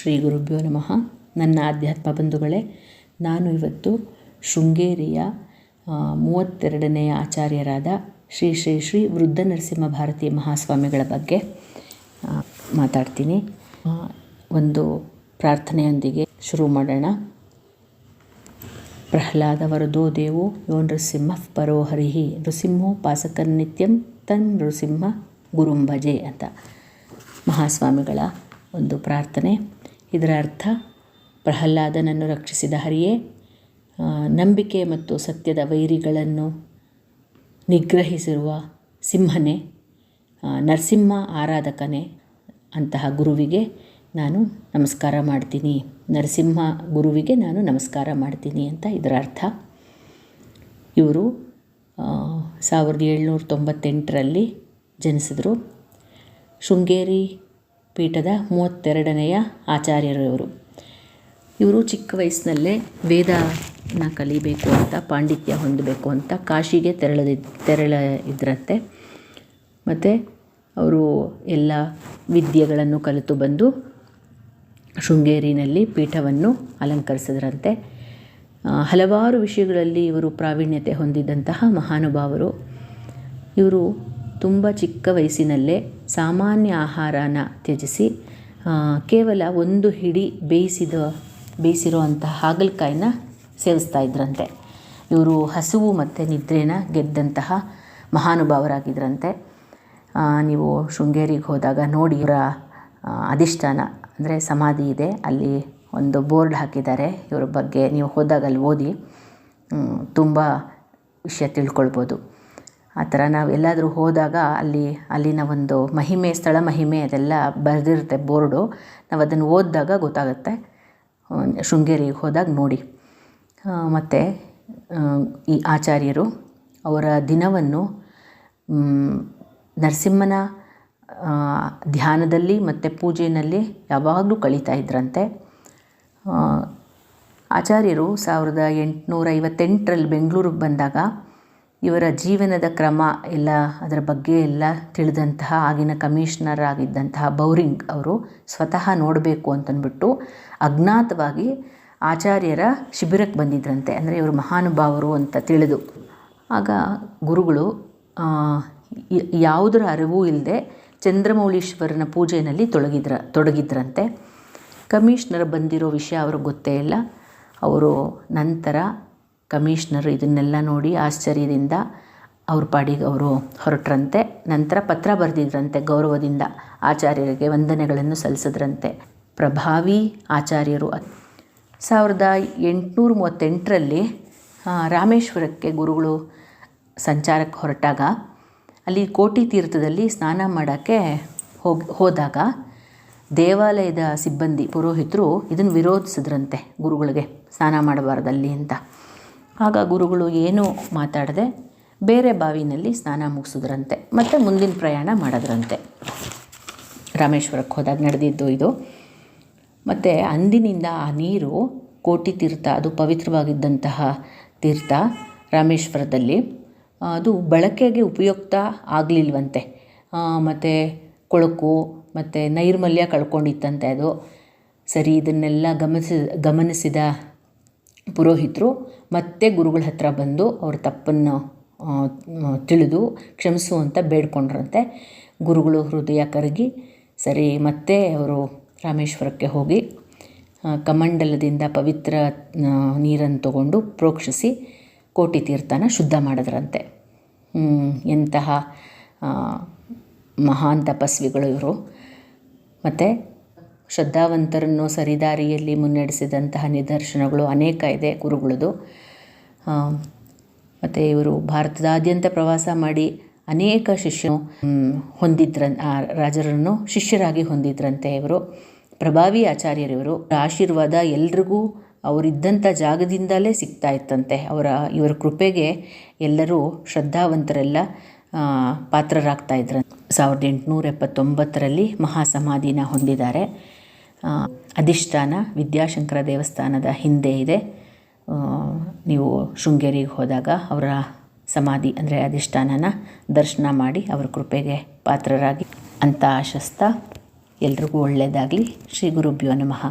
ಶ್ರೀ ಗುರುಭ್ಯೋ ನಮಃ. ನನ್ನ ಆಧ್ಯಾತ್ಮ ಬಂಧುಗಳೇ, ನಾನು ಇವತ್ತು ಶೃಂಗೇರಿಯ ಮೂವತ್ತೆರಡನೆಯ ಆಚಾರ್ಯರಾದ ಶ್ರೀ ಶ್ರೀ ಶ್ರೀ ವೃದ್ಧ ನರಸಿಂಹ ಭಾರತಿ ಮಹಾಸ್ವಾಮಿಗಳ ಬಗ್ಗೆ ಮಾತಾಡ್ತೀನಿ. ಒಂದು ಪ್ರಾರ್ಥನೆಯೊಂದಿಗೆ ಶುರು ಮಾಡೋಣ. ಪ್ರಹ್ಲಾದ ವರದೋ ದೇವೋ ಯೋ ನೃಸಿಂಹ ಪರೋ ಹರಿಹಿ ನೃಸಿಂಹೋಪಾಸಕನ್ ನಿತ್ಯಂ ತನ್ ನೃಸಿಂಹ ಗುರುಂಭಜೆ ಅಂತ ಮಹಾಸ್ವಾಮಿಗಳ ಒಂದು ಪ್ರಾರ್ಥನೆ. ಇದರ ಅರ್ಥ, ಪ್ರಹ್ಲಾದನನ್ನು ರಕ್ಷಿಸಿದ ಹರಿಯೇ ನಂಬಿಕೆ ಮತ್ತು ಸತ್ಯದ ವೈರಿಗಳನ್ನು ನಿಗ್ರಹಿಸಿರುವ ಸಿಂಹನೇ ನರಸಿಂಹ ಆರಾಧಕನೇ ಅಂತಹ ಗುರುವಿಗೆ ನಾನು ನಮಸ್ಕಾರ ಮಾಡ್ತೀನಿ. ನರಸಿಂಹ ಗುರುವಿಗೆ ನಾನು ನಮಸ್ಕಾರ ಮಾಡ್ತೀನಿ ಅಂತ ಇದರ ಅರ್ಥ. ಇವರು ಸಾವಿರದ ಏಳ್ನೂರ ತೊಂಬತ್ತೆಂಟರಲ್ಲಿ ಜನಿಸಿದರು. ಶೃಂಗೇರಿ ಪೀಠದ ಮೂವತ್ತೆರಡನೆಯ ಆಚಾರ್ಯರು ಇವರು ಇವರು ಚಿಕ್ಕ ವಯಸ್ಸಿನಲ್ಲೇ ವೇದನ ಕಲಿಬೇಕು ಅಂತ, ಪಾಂಡಿತ್ಯ ಹೊಂದಬೇಕು ಅಂತ ಕಾಶಿಗೆ ತೆರಳದಿ ತೆರಳ ಇದ್ರಂತೆ ಮತ್ತು ಅವರು ಎಲ್ಲ ವಿದ್ಯೆಗಳನ್ನು ಕಲಿತು ಬಂದು ಶೃಂಗೇರಿನಲ್ಲಿ ಪೀಠವನ್ನು ಅಲಂಕರಿಸಿದ್ರಂತೆ. ಹಲವಾರು ವಿಷಯಗಳಲ್ಲಿ ಇವರು ಪ್ರಾವೀಣ್ಯತೆ ಹೊಂದಿದ್ದಂತಹ ಮಹಾನುಭಾವರು. ಇವರು ತುಂಬ ಚಿಕ್ಕ ವಯಸ್ಸಿನಲ್ಲೇ ಸಾಮಾನ್ಯ ಆಹಾರನ ತ್ಯಜಿಸಿ ಕೇವಲ ಒಂದು ಹಿಡಿ ಬೇಯಿಸಿದ ಬೇಯಿಸಿರುವಂಥ ಹಾಗಲಕಾಯಿನ ಸೇವಿಸ್ತಾ ಇದ್ರಂತೆ. ಇವರು ಹಸಿವು ಮತ್ತು ನಿದ್ರೆನ ಗೆದ್ದಂತಹ ಮಹಾನುಭಾವರಾಗಿದ್ದರಂತೆ ನೀವು ಶೃಂಗೇರಿಗೆ ಹೋದಾಗ ನೋಡಿ ಇವರ ಅಧಿಷ್ಠಾನ, ಅಂದರೆ ಸಮಾಧಿ ಇದೆ. ಅಲ್ಲಿ ಒಂದು ಬೋರ್ಡ್ ಹಾಕಿದ್ದಾರೆ. ಇವರ ಬಗ್ಗೆ ನೀವು ಹೋದಾಗ ಅಲ್ಲಿ ಓದಿ ತುಂಬ ವಿಷಯ ತಿಳ್ಕೊಳ್ಬೋದು. ಆ ಥರ ನಾವು ಎಲ್ಲಾದರೂ ಹೋದಾಗ ಅಲ್ಲಿ, ಅಲ್ಲಿನ ಒಂದು ಮಹಿಮೆ, ಸ್ಥಳ ಮಹಿಮೆ ಅದೆಲ್ಲ ಬರೆದಿರುತ್ತೆ ಬೋರ್ಡು. ನಾವು ಅದನ್ನು ಓದಿದಾಗ ಗೊತ್ತಾಗುತ್ತೆ. ಶೃಂಗೇರಿಗೆ ಹೋದಾಗ ನೋಡಿ. ಮತ್ತು ಈ ಆಚಾರ್ಯರು ಅವರ ದಿನವನ್ನು ನರಸಿಂಹನ ಧ್ಯಾನದಲ್ಲಿ ಮತ್ತು ಪೂಜೆಯಲ್ಲಿ ಯಾವಾಗಲೂ ಕಳೀತಾ ಇದ್ರಂತೆ. ಆಚಾರ್ಯರು ಸಾವಿರದ ಎಂಟುನೂರ ಐವತ್ತೆಂಟರಲ್ಲಿ ಬೆಂಗಳೂರಿಗೆ ಬಂದಾಗ ಇವರ ಜೀವನದ ಕ್ರಮ ಎಲ್ಲ ಅದರ ಬಗ್ಗೆ ಎಲ್ಲ ತಿಳಿದಂತಹ, ಆಗಿನ ಕಮಿಷನರ್ ಆಗಿದ್ದಂತಹ ಬೌರಿಂಗ್ ಅವರು ಸ್ವತಃ ನೋಡಬೇಕು ಅಂತಂದ್ಬಿಟ್ಟು ಅಜ್ಞಾತವಾಗಿ ಆಚಾರ್ಯರ ಶಿಬಿರಕ್ಕೆ ಬಂದಿದ್ರಂತೆ. ಅಂದರೆ ಇವರು ಮಹಾನುಭಾವರು ಅಂತ ತಿಳಿದು. ಆಗ ಗುರುಗಳು ಯಾವುದರ ಅರಿವು ಇಲ್ಲದೆ ಚಂದ್ರಮೌಳೀಶ್ವರನ ಪೂಜೆಯಲ್ಲಿ ತೊಡಗಿದ್ರ, ತೊಡಗಿದ್ರಂತೆ. ಕಮಿಷನರ್ ಬಂದಿರೋ ವಿಷಯ ಅವ್ರಿಗೆ ಗೊತ್ತೇ ಇಲ್ಲ. ಅವರು ನಂತರ ಕಮಿಷ್ನರ್ ಇದನ್ನೆಲ್ಲ ನೋಡಿ ಆಶ್ಚರ್ಯದಿಂದ ಅವ್ರ ಪಾಡಿಗೆ ಅವರು ಹೊರಟ್ರಂತೆ, ನಂತರ ಪತ್ರ ಬರೆದಿದ್ರಂತೆ, ಗೌರವದಿಂದ ಆಚಾರ್ಯರಿಗೆ ವಂದನೆಗಳನ್ನು ಸಲ್ಲಿಸಿದ್ರಂತೆ. ಪ್ರಭಾವಿ ಆಚಾರ್ಯರು ಸಾವಿರದ ಎಂಟುನೂರ ಮೂವತ್ತೆಂಟರಲ್ಲಿ ರಾಮೇಶ್ವರಕ್ಕೆ ಗುರುಗಳು ಸಂಚಾರಕ್ಕೆ ಹೊರಟಾಗ, ಅಲ್ಲಿ ಕೋಟಿ ತೀರ್ಥದಲ್ಲಿ ಸ್ನಾನ ಮಾಡೋಕ್ಕೆ ಹೋಗಿ, ಹೋದಾಗ ದೇವಾಲಯದ ಸಿಬ್ಬಂದಿ ಪುರೋಹಿತರು ಇದನ್ನು ವಿರೋಧಿಸಿದ್ರಂತೆ ಗುರುಗಳಿಗೆ, ಸ್ನಾನ ಮಾಡಬಾರ್ದಲ್ಲಿ ಅಂತ. ಆಗ ಗುರುಗಳು ಏನೂ ಮಾತಾಡದೆ ಬೇರೆ ಬಾವಿನಲ್ಲಿ ಸ್ನಾನ ಮುಗಿಸಿದ್ರಂತೆ, ಮತ್ತು ಮುಂದಿನ ಪ್ರಯಾಣ ಮಾಡಿದ್ರಂತೆ. ರಾಮೇಶ್ವರಕ್ಕೆ ಹೋದಾಗ ನಡೆದಿದ್ದು ಇದು. ಮತ್ತು ಅಂದಿನಿಂದ ಆ ನೀರು ಕೋಟಿ ತೀರ್ಥ, ಅದು ಪವಿತ್ರವಾಗಿದ್ದಂತಹ ತೀರ್ಥ ರಾಮೇಶ್ವರದಲ್ಲಿ, ಅದು ಬಳಕೆಗೆ ಉಪಯುಕ್ತ ಆಗಲಿಲ್ವಂತೆ. ಮತ್ತು ಕೊಳಕು, ಮತ್ತು ನೈರ್ಮಲ್ಯ ಕಳ್ಕೊಂಡಿತ್ತಂತೆ ಅದು. ಸರಿ, ಇದನ್ನೆಲ್ಲ ಗಮನಿಸಿ, ಗಮನಿಸಿದ ಪುರೋಹಿತರು ಮತ್ತೆ ಗುರುಗಳ ಹತ್ರ ಬಂದು ಅವ್ರ ತಪ್ಪನ್ನು ತಿಳಿದು ಕ್ಷಮಿಸು ಅಂತ ಬೇಡ್ಕೊಂಡ್ರಂತೆ. ಗುರುಗಳು ಹೃದಯ ಕರಗಿ, ಸರಿ, ಮತ್ತೆ ಅವರು ರಾಮೇಶ್ವರಕ್ಕೆ ಹೋಗಿ ಕಮಂಡಲದಿಂದ ಪವಿತ್ರ ನೀರನ್ನು ತಗೊಂಡು ಪ್ರೋಕ್ಷಿಸಿ ಕೋಟಿ ತೀರ್ಥನ ಶುದ್ಧ ಮಾಡಿದ್ರಂತೆ. ಎಂತಹ ಮಹಾನ್ ತಪಸ್ವಿಗಳು ಇವರು. ಮತ್ತು ಶ್ರದ್ಧಾವಂತರನ್ನು ಸರಿದಾರಿಯಲ್ಲಿ ಮುನ್ನಡೆಸಿದಂತಹ ನಿದರ್ಶನಗಳು ಅನೇಕ ಇದೆ ಗುರುಗಳದು. ಮತ್ತು ಇವರು ಭಾರತದಾದ್ಯಂತ ಪ್ರವಾಸ ಮಾಡಿ ಅನೇಕ ಶಿಷ್ಯ ಹೊಂದಿದ್ರ ರಾಜರನ್ನು ಶಿಷ್ಯರಾಗಿ ಹೊಂದಿದ್ರಂತೆ ಇವರು. ಪ್ರಭಾವಿ ಆಚಾರ್ಯರಿವರು ಆಶೀರ್ವಾದ ಎಲ್ರಿಗೂ ಅವರಿದ್ದಂಥ ಜಾಗದಿಂದಲೇ ಸಿಗ್ತಾ ಇತ್ತಂತೆ. ಅವರ, ಇವರ ಕೃಪೆಗೆ ಎಲ್ಲರೂ ಶ್ರದ್ಧಾವಂತರೆಲ್ಲ ಪಾತ್ರರಾಗ್ತಾ ಇದ್ರು ಸಾವಿರದ ಎಂಟುನೂರ ಎಪ್ಪತ್ತೊಂಬತ್ತರಲ್ಲಿ ಮಹಾಸಮಾಧಿನ ಹೊಂದಿದ್ದಾರೆ. ಅಧಿಷ್ಠಾನ, ವಿದ್ಯಾಶಂಕರ ದೇವಸ್ಥಾನದ ಹಿಂದೆ ಇದೆ. ನೀವು ಶೃಂಗೇರಿಗೆ ಹೋದಾಗ ಅವರ ಸಮಾಧಿ, ಅಂದರೆ ಅಧಿಷ್ಠಾನನ ದರ್ಶನ ಮಾಡಿ ಅವರ ಕೃಪೆಗೆ ಪಾತ್ರರಾಗಿ. ಅಂತ ಆಶಸ್ತ ಎಲ್ರಿಗೂ ಒಳ್ಳೆಯದಾಗಲಿ ಶ್ರೀ ಗುರುಭ್ಯೋ ನಮಃ.